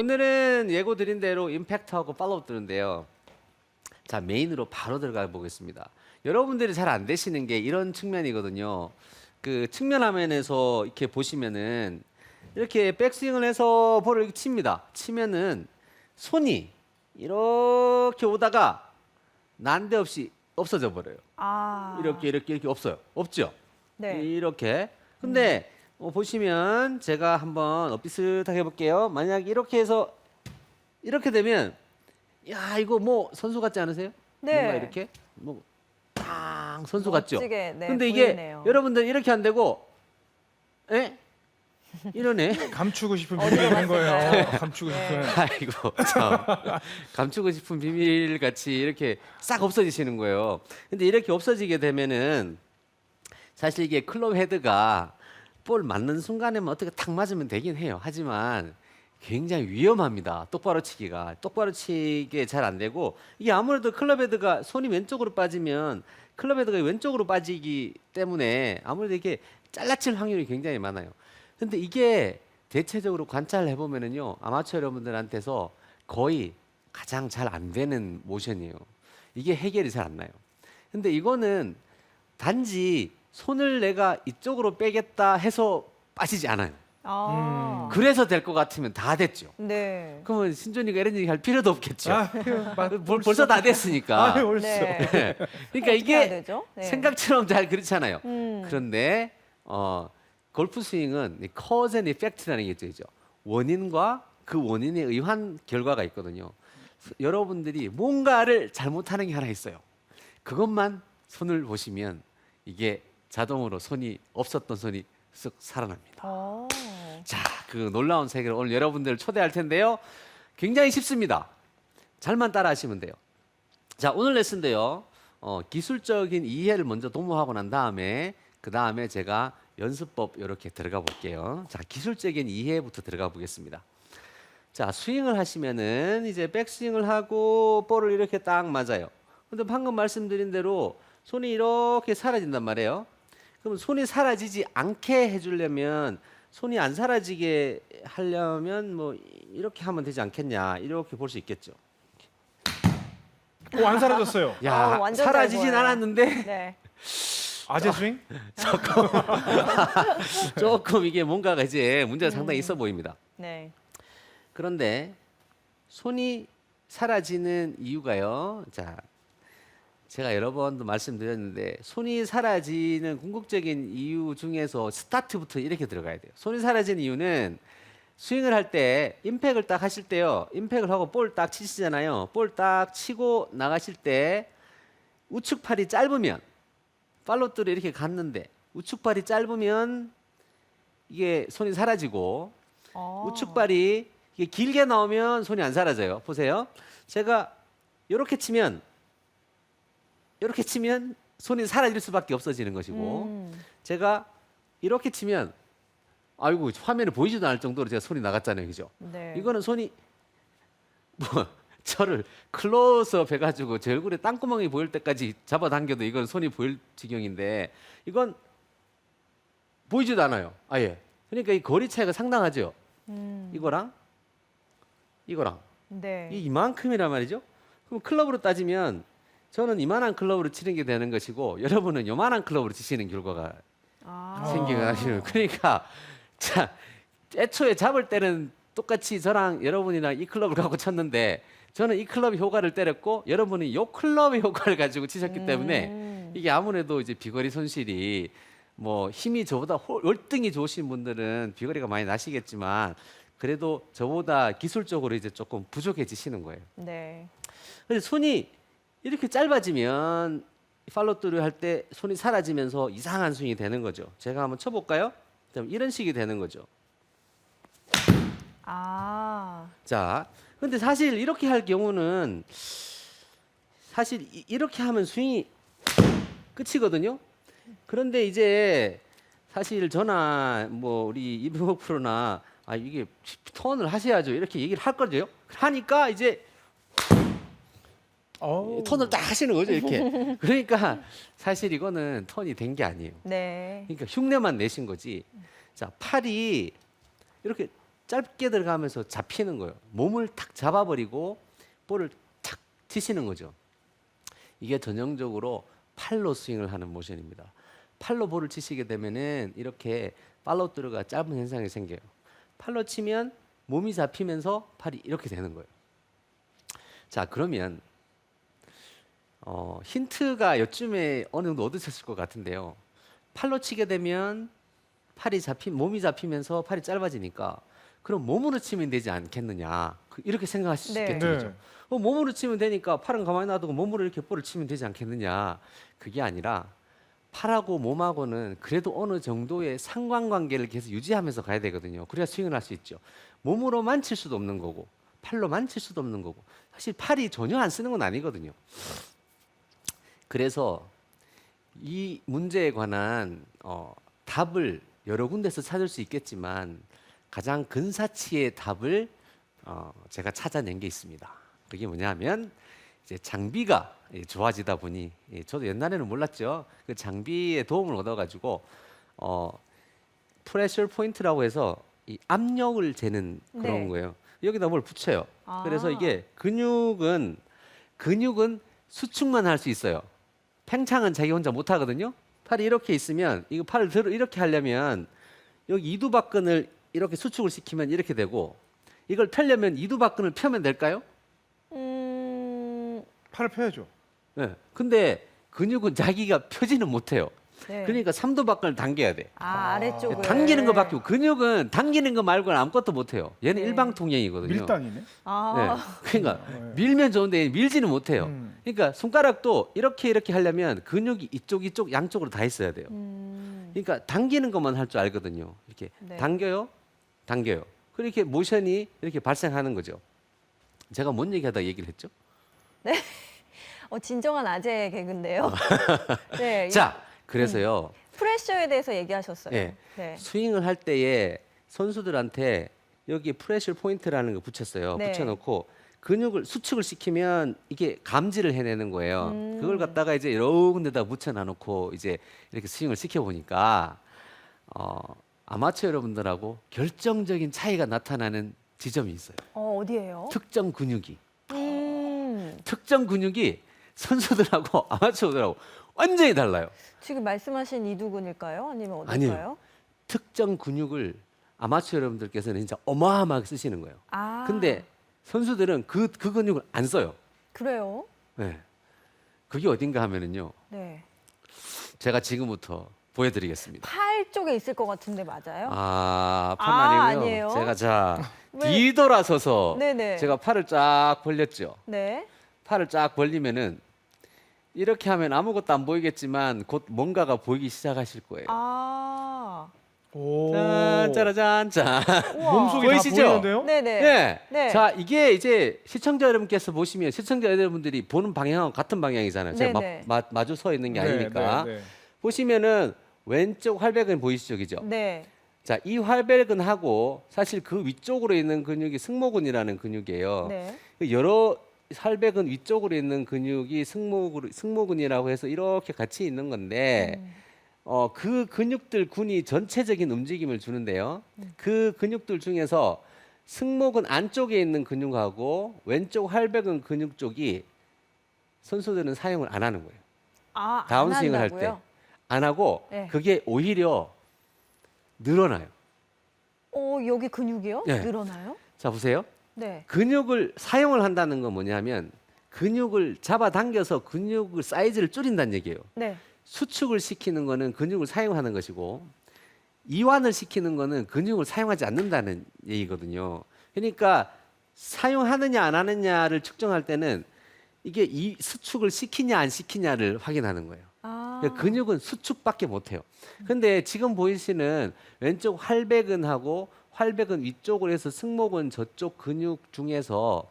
오늘은 예고 드린 대로 임팩트하고 팔로우 뜨는데요. 자 메인으로 바로 들어가 보겠습니다. 여러분들이 잘 안 되시는 게 이런 측면이거든요. 그 측면 화면에서 이렇게 보시면은 이렇게 백스윙을 해서 볼을 이렇게 칩니다. 치면은 손이 이렇게 오다가 난데없이 없어져 버려요. 아. 이렇게 이렇게 이렇게 없어요. 없죠? 네. 이렇게. 근데 어, 보시면 제가 한번 어, 비슷하게 해볼게요. 만약 이렇게 해서 이렇게 되면 야 이거 뭐 선수 같지 않으세요? 네. 뭔가 이렇게 뭐땅 선수 같죠? 멋지게, 네, 근데 이게 보이네요. 여러분들 이렇게 안 되고 에 이러네. 감추고 싶은 비밀이 있는 거예요. 갔을까요? 감추고 네. 싶은. 아이고 참 감추고 싶은 비밀 같이 이렇게 싹 없어지시는 거예요. 근데 이렇게 없어지게 되면은 사실 이게 클럽 헤드가 볼 맞는 순간에만 어떻게 탁 맞으면 되긴 해요. 하지만 굉장히 위험합니다. 똑바로 치기가 똑바로 치게 잘안 되고 이게 아무래도 클럽 헤드가 손이 왼쪽으로 빠지면 클럽 헤드가 왼쪽으로 빠지기 때문에 아무래도 이게 잘라칠 확률이 굉장히 많아요. 근데 이게 대체적으로 관찰해 보면은요 아마추어 여러분들한테서 거의 가장 잘 안 되는 모션이에요. 이게 해결이 잘 안 나요. 근데 이거는 단지 손을 내가 이쪽으로 빼겠다 해서 빠지지 않아요. 아. 그래서 될 것 같으면 다 됐죠. 네. 그러면 신준이가 이런 얘기 할 필요도 없겠죠. 아, 맞- 벌, 벌써 다 됐으니까. 아, 벌써. 네. 그러니까 어떻게 해야 이게 되죠? 네. 생각처럼 잘 그렇잖아요. 음. 그런데 어, 골프 스윙은 이 cause and effect라는 게 있죠. 원인과 그 원인에 의한 결과가 있거든요. 여러분들이 뭔가를 잘못하는 게 하나 있어요. 그것만 손을 보시면 이게 자동으로 손이 없었던 손이 쓱 살아납니다. 어. 자, 그 놀라운 세계를 오늘 여러분들을 초대할 텐데요. 굉장히 쉽습니다. 잘만 따라하시면 돼요. 자, 오늘 레슨인데요. 어, 기술적인 이해를 먼저 도모하고 난 다음에 그 다음에 제가 연습법 이렇게 들어가 볼게요. 자, 기술적인 이해부터 들어가 보겠습니다. 자, 스윙을 하시면은 이제 백스윙을 하고 볼을 이렇게 딱 맞아요. 근데 방금 말씀드린 대로 손이 이렇게 사라진단 말이에요. 그럼 손이 사라지지 않게 해주려면 손이 안 사라지게 하려면 뭐 이렇게 하면 되지 않겠냐 이렇게 볼 수 있겠죠. 오, 안 사라졌어요. 야 아, 완전 잘 사라지진 보여요. 않았는데 네. 아재 스윙? 조금 이게 뭔가가 이제 문제가 상당히 음. 있어 보입니다. 네. 그런데 손이 사라지는 이유가요. 자, 제가 여러 번도 말씀드렸는데 손이 사라지는 궁극적인 이유 중에서 스타트부터 이렇게 들어가야 돼요. 손이 사라지는 이유는 스윙을 할 때 임팩을 딱 하실 때요. 임팩을 하고 볼 딱 치시잖아요. 볼 딱 치고 나가실 때 우측 팔이 짧으면 팔로트를 이렇게 갔는데 우측 팔이 짧으면 이게 손이 사라지고 어. 우측 발이 이게 길게 나오면 손이 안 사라져요. 보세요. 제가 이렇게 치면 이렇게 치면 손이 사라질 수밖에 없어지는 것이고 음. 제가 이렇게 치면 아이고 화면에 보이지도 않을 정도로 제가 손이 나갔잖아요. 그죠? 네. 이거는 손이 뭐 저를 클로즈업 해가지고 제 얼굴에 땅구멍이 보일 때까지 잡아당겨도 이건 손이 보일 지경인데 이건 보이지도 않아요. 아예. 그러니까 이 거리 차이가 상당하죠. 음. 이거랑 이거랑 네. 이 이만큼이란 말이죠. 그럼 클럽으로 따지면 저는 이만한 클럽으로 치는 게 되는 것이고 여러분은 요만한 클럽으로 치시는 결과가 아. 생기게 하시는 그러니까 자 애초에 잡을 때는 똑같이 저랑 여러분이랑 이 클럽을 갖고 쳤는데 저는 이 클럽의 효과를 때렸고 여러분이 요 클럽의 효과를 가지고 치셨기 때문에 음. 이게 아무래도 이제 비거리 손실이 뭐 힘이 저보다 홀- 월등히 좋으신 분들은 비거리가 많이 나시겠지만 그래도 저보다 기술적으로 이제 조금 부족해지시는 거예요. 네. 근데 손이 이렇게 짧아지면 팔로우를 할 때 손이 사라지면서 이상한 스윙이 되는 거죠. 제가 한번 쳐볼까요? 그럼 이런 식이 되는 거죠. 아. 자, 근데 사실 이렇게 할 경우는 사실 이- 이렇게 하면 스윙이 끝이거든요. 그런데 이제 사실 저나 뭐 우리 이병옥 프로나 아 이게 턴을 하셔야죠 이렇게 얘기를 할 거죠. 하니까 이제 어우. 턴을 딱 하시는 거죠 이렇게. 그러니까 사실 이거는 턴이 된 게 아니에요. 네. 그러니까 흉내만 내신 거지. 자 팔이 이렇게 짧게 들어가면서 잡히는 거예요. 몸을 탁 잡아버리고 볼을 탁 치시는 거죠. 이게 전형적으로 팔로 스윙을 하는 모션입니다. 팔로 볼을 치시게 되면은 이렇게 팔로 들어가 짧은 현상이 생겨요. 팔로 치면 몸이 잡히면서 팔이 이렇게 되는 거예요. 자 그러면 어, 힌트가 요쯤에 어느 정도 얻으셨을 것 같은데요. 팔로 치게 되면 팔이 잡히 몸이 잡히면서 팔이 짧아지니까 그럼 몸으로 치면 되지 않겠느냐 그- 이렇게 생각하실 수 네. 있겠죠. 네. 그죠? 어, 몸으로 치면 되니까 팔은 가만히 놔두고 몸으로 이렇게 볼을 치면 되지 않겠느냐 그게 아니라 팔하고 몸하고는 그래도 어느 정도의 상관관계를 계속 유지하면서 가야 되거든요. 그래야 스윙을 할 수 있죠. 몸으로만 칠 수도 없는 거고 팔로만 칠 수도 없는 거고 사실 팔이 전혀 안 쓰는 건 아니거든요. 그래서 이 문제에 관한 어, 답을 여러 군데서 찾을 수 있겠지만 가장 근사치의 답을 어, 제가 찾아낸 게 있습니다. 그게 뭐냐면 이제 장비가 예, 좋아지다 보니 예, 저도 옛날에는 몰랐죠. 그 장비의 도움을 얻어가지고 어, 프레셔 포인트라고 해서 이 압력을 재는 그런 네. 거예요. 여기다 뭘 붙여요. 그래서 아. 이게 근육은 근육은 수축만 할 수 있어요. 팽창은 자기 혼자 못 하거든요. 팔이 이렇게 있으면 이거 팔을 들어 이렇게 하려면 여기 이두박근을 이렇게 수축을 시키면 이렇게 되고 이걸 펴려면 이두박근을 펴면 될까요? 음, 팔을 펴야죠. 네. 근데 근육은 자기가 펴지는 못해요. 네. 그러니까 삼두박근을 당겨야 돼. 아, 아래쪽을. 당기는 거밖에 없고 근육은 당기는 거 말고는 아무것도 못 해요. 얘는 네. 일방통행이거든요. 밀당이네. 아, 네. 그러니까 네. 밀면 좋은데 밀지는 못해요. 음. 그러니까 손가락도 이렇게 이렇게 하려면 근육이 이쪽 이쪽 양쪽으로 다 있어야 돼요. 음, 그러니까 당기는 것만 할 줄 알거든요. 이렇게 네. 당겨요, 당겨요. 그렇게 모션이 이렇게 발생하는 거죠. 제가 뭔 얘기하다 얘기를 했죠? 어, 진정한 아재 개그인데요. 네. 이 자, 그래서요. 프레셔에 대해서 얘기하셨어요. 예. 네. 스윙을 할 때에 선수들한테 여기 프레셔 포인트라는 거 붙였어요. 네. 붙여놓고 근육을 수축을 시키면 이게 감지를 해내는 거예요. 음. 그걸 갖다가 이제 여러 군데다 묻혀놔놓고 이제 이렇게 스윙을 시켜보니까 어, 아마추어 여러분들하고 결정적인 차이가 나타나는 지점이 있어요. 어, 어디예요? 특정 근육이 음, 특정 근육이 선수들하고 아마추어들하고 완전히 달라요. 지금 말씀하신 이두근일까요? 아니면 어딜까요? 아니에요. 특정 근육을 아마추어 여러분들께서는 진짜 어마어마하게 쓰시는 거예요. 아, 근데 선수들은 그, 그 근육을 안 써요. 그래요? 네. 그게 어딘가 하면은요. 네. 제가 지금부터 보여드리겠습니다. 팔 쪽에 있을 것 같은데 맞아요? 아, 판 아, 아니고요. 아니에요? 제가 자 왜? 뒤돌아서서 네네. 제가 팔을 쫙 벌렸죠. 네. 팔을 쫙 벌리면은 이렇게 하면 아무것도 안 보이겠지만 곧 뭔가가 보이기 시작하실 거예요. 아, 오. 짠, 짜라잔, 짠. 우와. 몸속이 보이시죠? 다 보이는데요? 네네. 네. 네. 자, 이게 이제 시청자 여러분께서 보시면 시청자 여러분들이 보는 방향은 같은 방향이잖아요. 제가 네네. 마, 마, 마주 서 있는 게 네, 아니니까. 네, 네. 보시면은 왼쪽 활백은 보이시죠, 그죠? 네. 자, 이 활백근하고 사실 그 위쪽으로 있는 근육이 승모근이라는 근육이에요. 네. 그 여러 활백은 위쪽으로 있는 근육이 승모근, 승모근이라고 해서 이렇게 같이 있는 건데, 음. 어, 그 근육들 군이 전체적인 움직임을 주는데요. 그 근육들 중에서 승모근 안쪽에 있는 근육하고 왼쪽 활백은 근육 쪽이 선수들은 사용을 안 하는 거예요. 아, 안 다운스윙을 할 때. 안 하고 네. 그게 오히려 늘어나요. 어, 여기 근육이요? 네. 늘어나요? 자, 보세요. 네. 근육을 사용을 한다는 건 뭐냐면 근육을 잡아당겨서 근육을 사이즈를 줄인다는 얘기예요. 네. 수축을 시키는 거는 근육을 사용하는 것이고 이완을 시키는 거는 근육을 사용하지 않는다는 얘기거든요. 그러니까 사용하느냐 안 하느냐를 측정할 때는 이게 이 수축을 시키냐 안 시키냐를 확인하는 거예요. 아. 그러니까 근육은 수축밖에 못 해요. 근데 지금 보이시는 왼쪽 활백근하고 활백은 위쪽으로 해서 승모근 저쪽 근육 중에서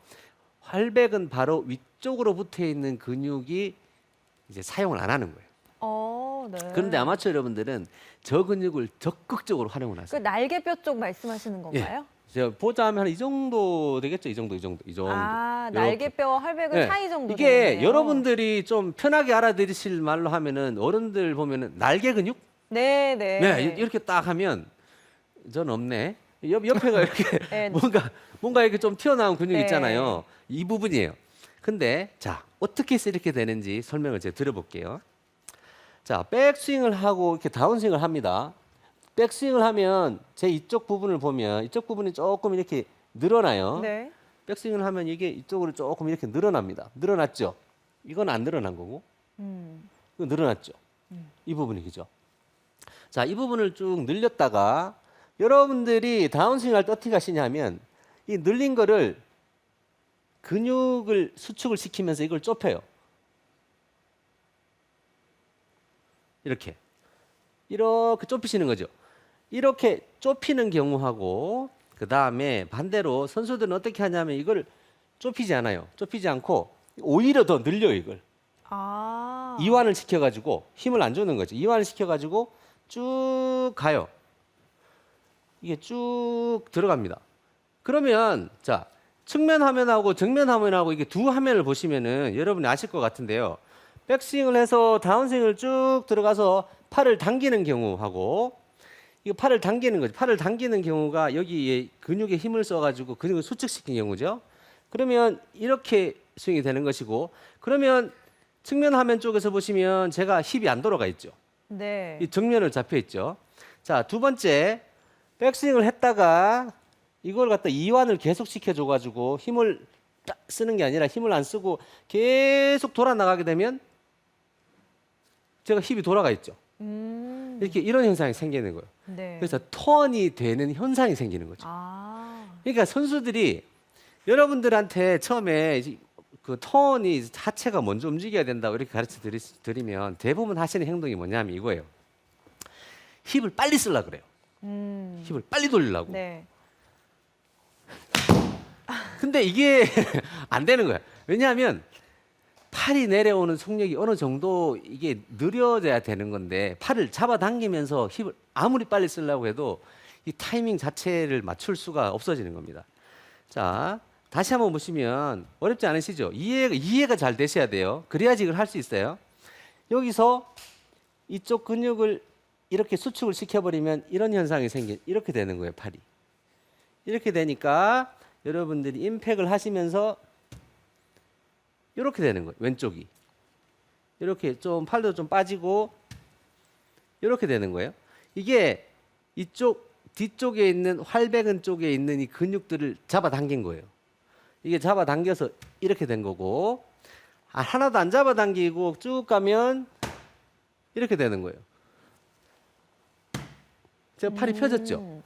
활백은 바로 위쪽으로 붙어 있는 근육이 이제 사용을 안 하는 거예요. 어, 네. 그런데 아마추어 여러분들은 저 근육을 적극적으로 활용을 그 하세요. 날개뼈 쪽 말씀하시는 건가요? 제가 보자면 한 이 정도 되겠죠? 이 정도, 이 정도, 이 정도. 아. 날개뼈와 활백은 네. 사이 정도 이게 되겠네요. 여러분들이 좀 편하게 알아들으실 말로 하면은 어른들 보면은 날개 근육? 네, 네. 네, 이- 이렇게 딱 하면 전 없네. 옆 옆에가 이렇게 네. 뭔가 뭔가 이렇게 좀 튀어나온 근육 네. 있잖아요. 이 부분이에요. 근데 자 어떻게 해서 이렇게 되는지 설명을 제가 드려볼게요. 자 백스윙을 하고 이렇게 다운스윙을 합니다. 백스윙을 하면 제 이쪽 부분을 보면 이쪽 부분이 조금 이렇게 늘어나요. 네. 백스윙을 하면 이게 이쪽으로 조금 이렇게 늘어납니다. 늘어났죠? 이건 안 늘어난 거고 음. 이거 늘어났죠? 이 부분이 그죠? 자, 이 부분을 쭉 늘렸다가 여러분들이 다운스윙 할 때 어떻게 하시냐면 이 늘린 거를 근육을 수축을 시키면서 이걸 좁혀요. 이렇게. 이렇게 좁히시는 거죠. 이렇게 좁히는 경우하고 그 다음에 반대로 선수들은 어떻게 하냐면 이걸 좁히지 않아요. 좁히지 않고 오히려 더 늘려요 이걸. 아. 이완을 시켜가지고 힘을 안 주는 거죠. 이완을 시켜가지고 쭉 가요. 이게 쭉 들어갑니다. 그러면 자 측면 화면하고 정면 화면하고 이게 두 화면을 보시면은 여러분이 아실 것 같은데요. 백스윙을 해서 다운스윙을 쭉 들어가서 팔을 당기는 경우하고 이거 팔을 당기는 거죠. 팔을 당기는 경우가 여기에 근육에 힘을 써가지고 근육을 수축시킨 경우죠. 그러면 이렇게 스윙이 되는 것이고 그러면 측면 화면 쪽에서 보시면 제가 힙이 안 돌아가 있죠. 네. 이 정면을 잡혀 있죠. 자, 두 번째 백스윙을 했다가 이걸 갖다 이완을 계속 시켜줘 가지고 힘을 딱 쓰는 게 아니라 힘을 안 쓰고 계속 돌아 나가게 되면 제가 힙이 돌아가 있죠. 음. 이렇게 이런 현상이 생기는 거예요. 네. 그래서 턴이 되는 현상이 생기는 거죠. 아. 그러니까 선수들이 여러분들한테 처음에 그 턴이 하체가 먼저 움직여야 된다고 이렇게 가르쳐 드리, 드리면 대부분 하시는 행동이 뭐냐면 이거예요. 힙을 빨리 쓰려 그래요. 음. 힙을 빨리 돌리려고. 네. 근데 이게 안 되는 거야. 왜냐하면 팔이 내려오는 속력이 어느 정도 이게 느려져야 되는 건데 팔을 잡아당기면서 힙을 아무리 빨리 쓰려고 해도 이 타이밍 자체를 맞출 수가 없어지는 겁니다. 자, 다시 한번 보시면 어렵지 않으시죠? 이해가, 이해가 잘 되셔야 돼요. 그래야지 이걸 할 수 있어요. 여기서 이쪽 근육을 이렇게 수축을 시켜버리면 이런 현상이 생긴 이렇게 되는 거예요, 팔이. 이렇게 되니까 여러분들이 임팩을 하시면서 이렇게 되는 거예요. 왼쪽이. 이렇게 좀 팔도 좀 빠지고 이렇게 되는 거예요. 이게 이쪽 뒤쪽에 있는 활배근 쪽에 있는 이 근육들을 잡아당긴 거예요. 이게 잡아당겨서 이렇게 된 거고 아, 하나도 안 잡아당기고 쭉 가면 이렇게 되는 거예요. 제가 팔이 펴졌죠. 음.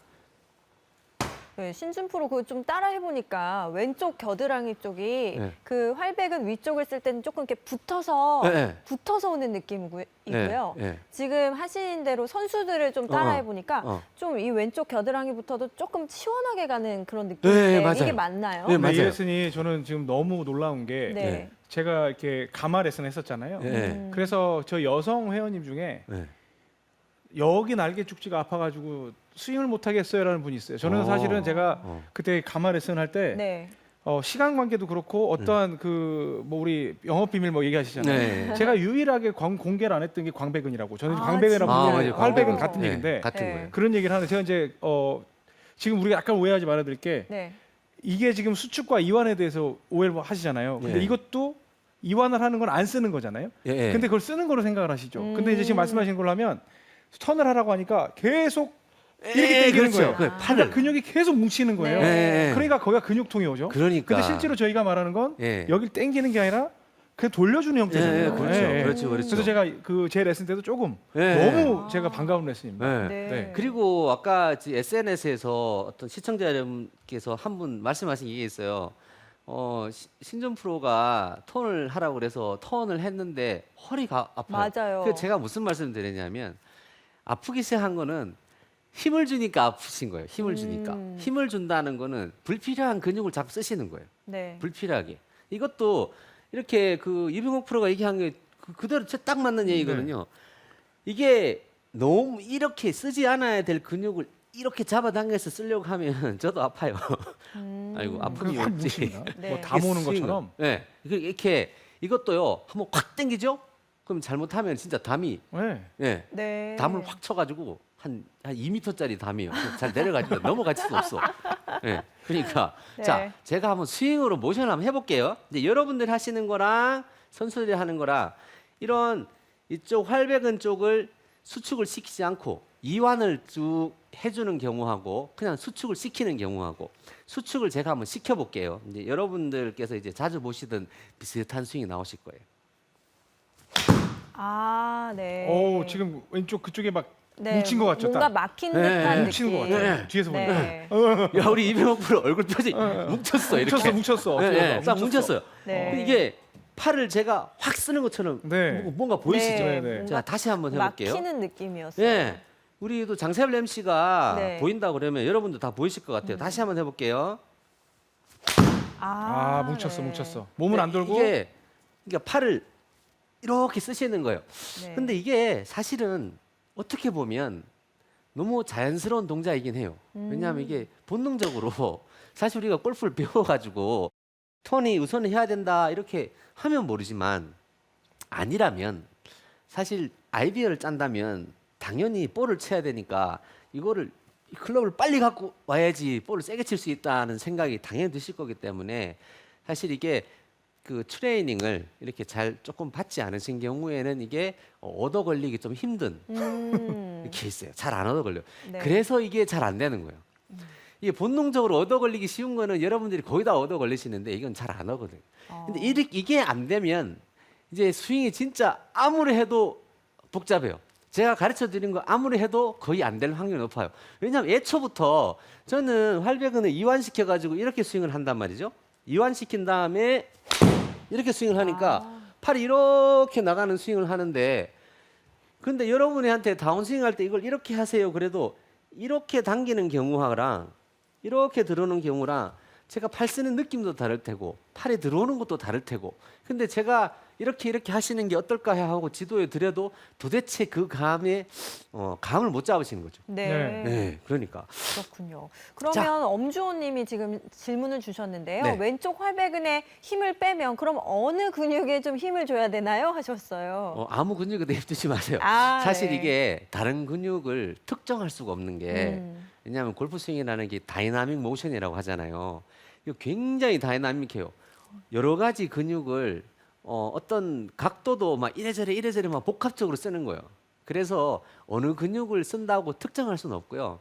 네, 신준 프로 그거 좀 따라 해보니까 왼쪽 겨드랑이 쪽이 네. 그 활백은 위쪽을 쓸 때는 조금 이렇게 붙어서 네, 네. 붙어서 오는 느낌이고요. 네, 네. 지금 하신 대로 선수들을 좀 따라 어, 어. 해보니까 어. 좀 이 왼쪽 겨드랑이부터도 조금 시원하게 가는 그런 느낌인데 네, 맞아요. 이게 맞나요? 네, 맞아요. 이 레슨이 저는 지금 너무 놀라운 게 네. 네. 제가 이렇게 가마 레슨 했었잖아요. 네. 음. 그래서 저 여성 회원님 중에 네. 여기 날개 축지가 아파가지고 스윙을 못 하겠어요라는 분이 있어요. 저는 어. 사실은 제가 어. 그때 가마 레슨 할 때 네. 어, 시간 관계도 그렇고 어떠한 그 뭐 우리 영업 비밀 뭐 얘기하시잖아요. 네. 제가 유일하게 광, 공개를 안 했던 게 광배근이라고. 저는 아, 광배근이라고 진짜요? 아, 맞아요. 활배근 어. 같은 네, 얘기인데 같은 네. 거예요. 그런 얘기를 하는데 제가 이제 어 지금 우리가 약간 오해하지 말아야 될게 네. 이게 지금 수축과 이완에 대해서 오해를 뭐 하시잖아요. 근데 네. 이것도 이완을 하는 건 안 쓰는 거잖아요. 예, 예. 근데 그걸 쓰는 거로 생각을 하시죠. 근데 이제 지금 음. 말씀하신 걸로 하면 턴을 하라고 하니까 계속 이렇게 예, 당기는 그렇죠. 거예요. 그 아. 팔을 그러니까 근육이 계속 뭉치는 거예요. 네. 예, 예. 그러니까 거기가 근육통이 오죠. 그러니까. 근데 실제로 저희가 말하는 건 예. 여기를 당기는 게 아니라 그냥 돌려주는 형태잖아요. 예, 예, 그렇죠. 예, 예. 그렇죠. 그렇죠. 그래서 제가 그 제 레슨 때도 조금 예. 너무 아. 제가 반가운 레슨입니다. 네. 네. 네. 그리고 아까 SNS에서 어떤 시청자 여러분께서 한 분 말씀하신 게 있어요. 어, 시- 신전 프로가 턴을 하라고 그래서 턴을 했는데 허리가 아파요. 맞아요. 그 제가 무슨 말씀을 드리냐면 아프기 시작한 거는 힘을 주니까 아프신 거예요. 힘을 주니까. 음. 힘을 준다는 거는 불필요한 근육을 자꾸 쓰시는 거예요. 네. 불필요하게. 이것도 이렇게 그 이병옥 프로가 얘기한 게 그- 그대로 딱 맞는 얘기거든요. 이게 너무 이렇게 쓰지 않아야 될 근육을 이렇게 잡아당겨서 쓰려고 하면 저도 아파요. 음. 아이고 아프기 그냥 확. 뭉친다. 네. 뭐다 모는 것처럼. 네. 이렇게 이것도요. 한번 확 당기죠? 그럼 잘못하면 진짜 담이 네. 예. 네. 담을 확 쳐가지고 한 한, 한 2m짜리 담이에요. 잘 내려가지고 넘어갈 수도 없어. 예. 그러니까 네. 자, 제가 한번 스윙으로 모션 한번 해볼게요. 이제 여러분들 하시는 거랑 선수들이 하는 거랑 이런 이쪽 활백은 쪽을 수축을 시키지 않고 이완을 쭉 해주는 경우하고 그냥 수축을 시키는 경우하고 수축을 제가 한번 시켜볼게요. 이제 여러분들께서 이제 자주 보시던 비슷한 스윙이 나오실 거예요. 아, 네. 오 지금 왼쪽 그쪽에 막 네, 뭉친 것 같죠? 뭔가 딱. 막힌 네, 듯한 뭉치는 느낌. 것 같아요. 네. 뒤에서 보니까. 네. 야 우리 이병옥 프로 얼굴 표정이 뭉쳤어 이렇게. 뭉쳤어, 뭉쳤어. 네, 네, 딱 뭉쳤어요. 네. 이게 팔을 제가 확 쓰는 것처럼 네. 뭐- 뭔가 보이시죠? 네, 네. 자 다시 한번 해볼게요. 막히는 느낌이었어요. 예. 우리도 장세별 MC가 네. 보인다 그러면 여러분도 다 보이실 것 같아요. 다시 한번 해볼게요. 아 뭉쳤어, 네. 뭉쳤어. 몸은 안 돌고. 이게 그러니까 팔을 이렇게 쓰시는 거예요. 네. 근데 이게 사실은 어떻게 보면 너무 자연스러운 동작이긴 해요. 왜냐하면 이게 본능적으로 사실 우리가 골프를 배워가지고 턴이 우선은 해야 된다 이렇게 하면 모르지만 아니라면 사실 아이디어를 짠다면 당연히 볼을 쳐야 되니까 이거를 이 클럽을 빨리 갖고 와야지 볼을 세게 칠 수 있다는 생각이 당연히 드실 거기 때문에 사실 이게 그 트레이닝을 이렇게 잘 조금 받지 않으신 경우에는 이게 어, 얻어 걸리기 좀 힘든 음, 이렇게 있어요. 잘 안 얻어 걸려. 네. 그래서 이게 잘 안 되는 거예요. 이게 본능적으로 얻어 걸리기 쉬운 거는 여러분들이 거의 다 얻어 걸리시는데 이건 잘 안 하거든요. 근데 어. 이렇게 이게 안 되면 이제 스윙이 진짜 아무리 해도 복잡해요. 제가 가르쳐 드린 거 아무리 해도 거의 안 될 확률이 높아요. 왜냐하면 애초부터 저는 활백은을 이완시켜 가지고 이렇게 스윙을 한단 말이죠. 이완시킨 다음에 이렇게 스윙을 하니까 아. 팔이 이렇게 나가는 스윙을 하는데 근데 여러분한테 다운스윙 할 때 이걸 이렇게 하세요. 그래도 이렇게 당기는 경우랑 이렇게 들어오는 경우랑 제가 팔 쓰는 느낌도 다를 테고 팔에 들어오는 것도 다를 테고 근데 제가 이렇게 이렇게 하시는 게 어떨까 하고 지도에 드려도 도대체 그 감에 어, 감을 못 잡으시는 거죠. 네. 네. 네, 그러니까 그렇군요. 그러면 엄주호님이 지금 질문을 주셨는데요. 네. 왼쪽 활배근에 힘을 빼면 그럼 어느 근육에 좀 힘을 줘야 되나요? 하셨어요. 어, 아무 근육에도 힘주지 마세요. 아, 사실 네. 이게 다른 근육을 특정할 수가 없는 게 음. 왜냐하면 골프 스윙이라는 게 다이나믹 모션이라고 하잖아요. 이거 굉장히 다이나믹해요. 여러 가지 근육을 어, 어떤 각도도 막 이래저래 이래저래 막 복합적으로 쓰는 거예요. 그래서 어느 근육을 쓴다고 특정할 수는 없고요.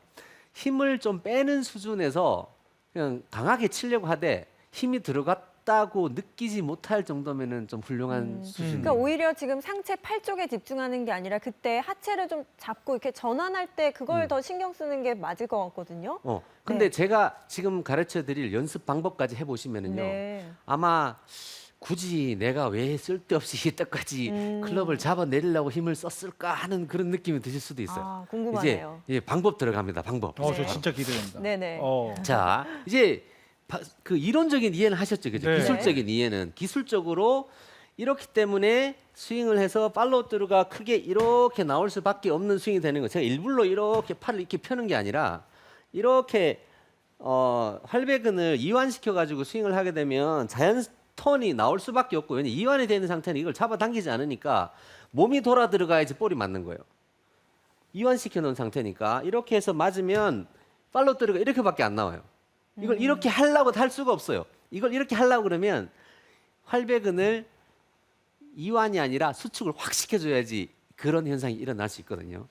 힘을 좀 빼는 수준에서 그냥 강하게 치려고 하되 힘이 들어갔다고 느끼지 못할 정도면은 좀 훌륭한 음. 수준. 그러니까 오히려 지금 상체 팔 쪽에 집중하는 게 아니라 그때 하체를 좀 잡고 이렇게 전환할 때 그걸 음. 더 신경 쓰는 게 맞을 것 같거든요. 어, 근데 네. 제가 지금 가르쳐 드릴 연습 방법까지 해보시면은요. 네. 아마 굳이 내가 왜 쓸데없이 이때까지 음. 클럽을 잡아내리려고 힘을 썼을까 하는 그런 느낌이 드실 수도 있어요. 아, 궁금하네요. 이제 방법 들어갑니다. 방법. 어, 저 네. 진짜 기대된다. 네네. 어. 자, 이제 바- 그 이론적인 이해는 하셨죠, 그죠? 네. 기술적인 이해는 기술적으로 이렇기 때문에 스윙을 해서 팔로우트루가 크게 이렇게 나올 수밖에 없는 스윙이 되는 거. 제가 일부러 이렇게 팔을 이렇게 펴는 게 아니라 이렇게 어, 활배근을 이완시켜 가지고 스윙을 하게 되면 자연 턴이 나올 수밖에 없고 왜냐 이완이 되는 상태는 이걸 잡아당기지 않으니까 몸이 돌아 들어가야지 볼이 맞는 거예요. 이완시켜 놓은 상태니까 이렇게 해서 맞으면 팔로우트루가 이렇게밖에 안 나와요. 이걸 이렇게 하려고 할 수가 없어요. 이걸 이렇게 하려고 그러면 활배근을 이완이 아니라 수축을 확 시켜줘야지 그런 현상이 일어날 수 있거든요.